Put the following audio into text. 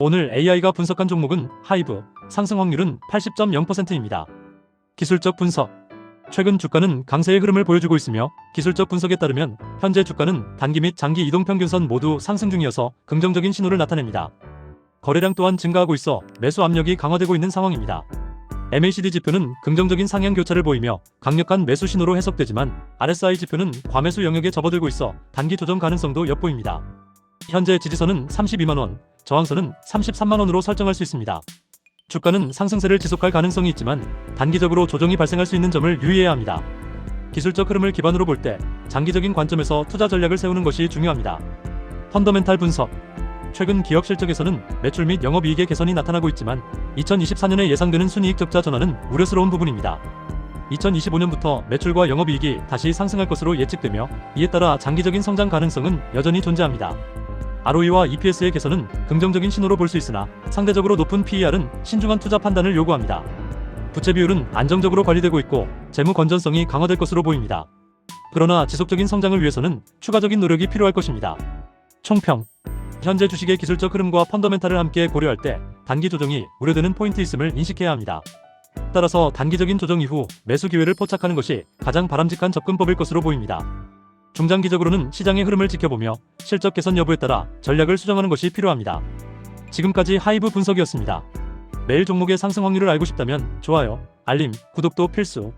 오늘 AI가 분석한 종목은 하이브, 상승 확률은 80.0%입니다. 기술적 분석. 최근 주가는 강세의 흐름을 보여주고 있으며 기술적 분석에 따르면 현재 주가는 단기 및 장기 이동 평균선 모두 상승 중이어서 긍정적인 신호를 나타냅니다. 거래량 또한 증가하고 있어 매수 압력이 강화되고 있는 상황입니다. MACD 지표는 긍정적인 상향 교차를 보이며 강력한 매수 신호로 해석되지만 RSI 지표는 과매수 영역에 접어들고 있어 단기 조정 가능성도 엿보입니다. 현재 지지선은 32만원, 저항선은 33만원으로 설정할 수 있습니다. 주가는 상승세를 지속할 가능성이 있지만 단기적으로 조정이 발생할 수 있는 점을 유의해야 합니다. 기술적 흐름을 기반으로 볼 때 장기적인 관점에서 투자 전략을 세우는 것이 중요합니다. 펀더멘탈 분석 최근 기업 실적에서는 매출 및 영업이익의 개선이 나타나고 있지만 2024년에 예상되는 순이익 적자 전환은 우려스러운 부분입니다. 2025년부터 매출과 영업이익이 다시 상승할 것으로 예측되며 이에 따라 장기적인 성장 가능성은 여전히 존재합니다. ROE와 EPS의 개선은 긍정적인 신호로 볼 수 있으나 상대적으로 높은 PER은 신중한 투자 판단을 요구합니다. 부채 비율은 안정적으로 관리되고 있고 재무 건전성이 강화될 것으로 보입니다. 그러나 지속적인 성장을 위해서는 추가적인 노력이 필요할 것입니다. 총평 현재 주식의 기술적 흐름과 펀더멘탈을 함께 고려할 때 단기 조정이 우려되는 포인트 있음을 인식해야 합니다. 따라서 단기적인 조정 이후 매수 기회를 포착하는 것이 가장 바람직한 접근법일 것으로 보입니다. 중장기적으로는 시장의 흐름을 지켜보며 실적 개선 여부에 따라 전략을 수정하는 것이 필요합니다. 지금까지 하이브 분석이었습니다. 매일 종목의 상승 확률을 알고 싶다면 좋아요, 알림, 구독도 필수.